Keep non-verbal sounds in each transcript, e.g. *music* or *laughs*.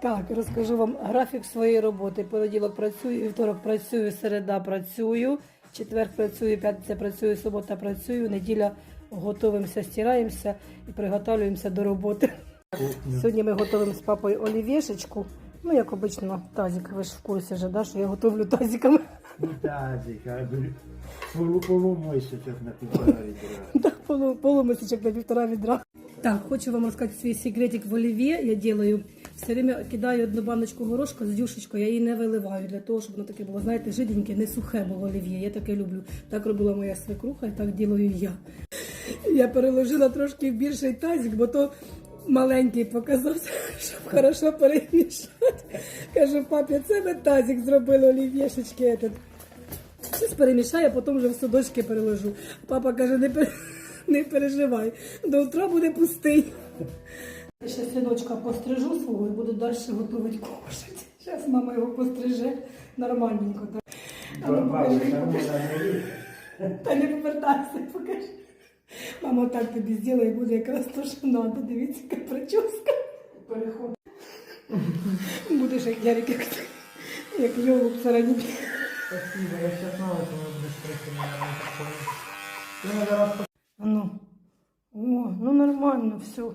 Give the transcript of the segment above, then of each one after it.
Так, розкажу вам графік своєї роботи. Понеділок працюю, вівторок працюю, середа працюю, четвер працюю, п'ятниця працюю, субота працюю, неділя готуємося, стираємося і приготовлюємося до роботи. Сьогодні ми готуємо з папою олівєшечку. Ну, як обично, тазик, ви ж в курсі вже, да, що я готовлю тазиками. Тазик, а говорю, на півтора відра. *laughs* Так, полу, на півтора відра. Так, хочу вам розказати свій секретик в олів'є. Я делаю. Все время кидаю одну баночку горошка з дюшечкою, я її не виливаю для того, щоб воно таке було, знаєте, жиденьке, не сухе було олів'є. Я таке люблю. Так робила моя свекруха і так ділаю я. Я переложила трошки більший тазик, бо то маленький показався, *laughs* щоб хорошо перемішати. Кажу, папі, це ми тазик зробили олів'єшечки. Щось перемішаю, а потім вже в судочки переложу. Папа каже, не, пер... не переживай, до утра буде пустий. Ще синочка пострижу свого і буду далі готувати кушати. Зараз мама його постриже нормальненько. Так. А ну, покажи, покажи. Та не повертайся, покажи. Мама так тобі зробила і буде якраз то, що треба. Дивіться, яка прическа. Переход. Будеш як Ярик, як, як йолуб сарані. Спасибо, я сейчас знала, что мы будешь Ты надо раз Ну, о, ну нормально, все.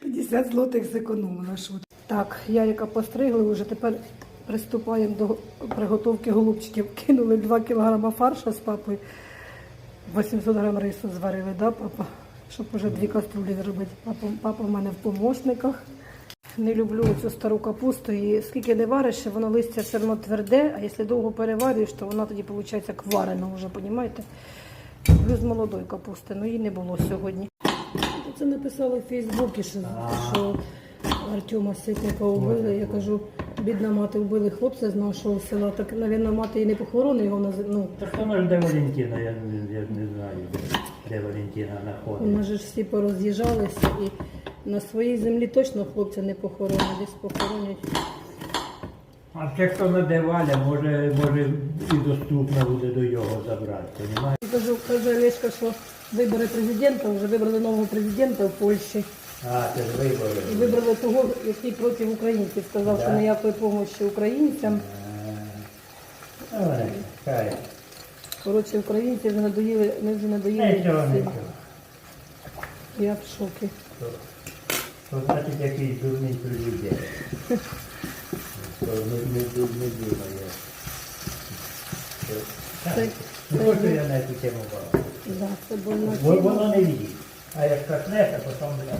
50 злотих зекономила шут. Так, Ярика постригли вже тепер приступаємо до приготовки голубчиків. Кинули 2 кг фарша з папою. 800 грам рису зварили, да, папа? Щоб вже дві каструлі зробити. Папа, папа в мене в помощниках. Не люблю цю стару капусту. І скільки не вариш, воно листя все одно тверде, а якщо довго переварюєш, то вона тоді виходить як варена вже, розумієте? Люблю з молодої капусти, але її не було сьогодні. Це написали в Фейсбуці, що, що Артема Ситника вбили. Я кажу, бідна мати вбили хлопця з нашого села. Так, мабуть, мати і не похорони його наз- ну, Так вона ж де Валентина, я, я не знаю, де Валентина У знаходиться. нас же ж всі пороз'їжджалися і на своїй землі точно хлопця не похоронять, десь похоронять. А ще хто Валя, може, може і доступно буде до його забрати, понімаєш? І кажу, каже Олешка, що вибори президента, вже вибрали нового президента в Польщі. А, це ж вибори. І вибрали того, який проти українців. Сказав, що ніякої допомоги українцям. А, Давай, хай. Коротше, українці вже надоїли, ми вже надоїли. Нічого, нічого. Я в шокі. То, значить якийсь дурний президент. То не, не думає. Так, це хочу я на цю тему тема. воно не видить. А як коснеться, потім бля.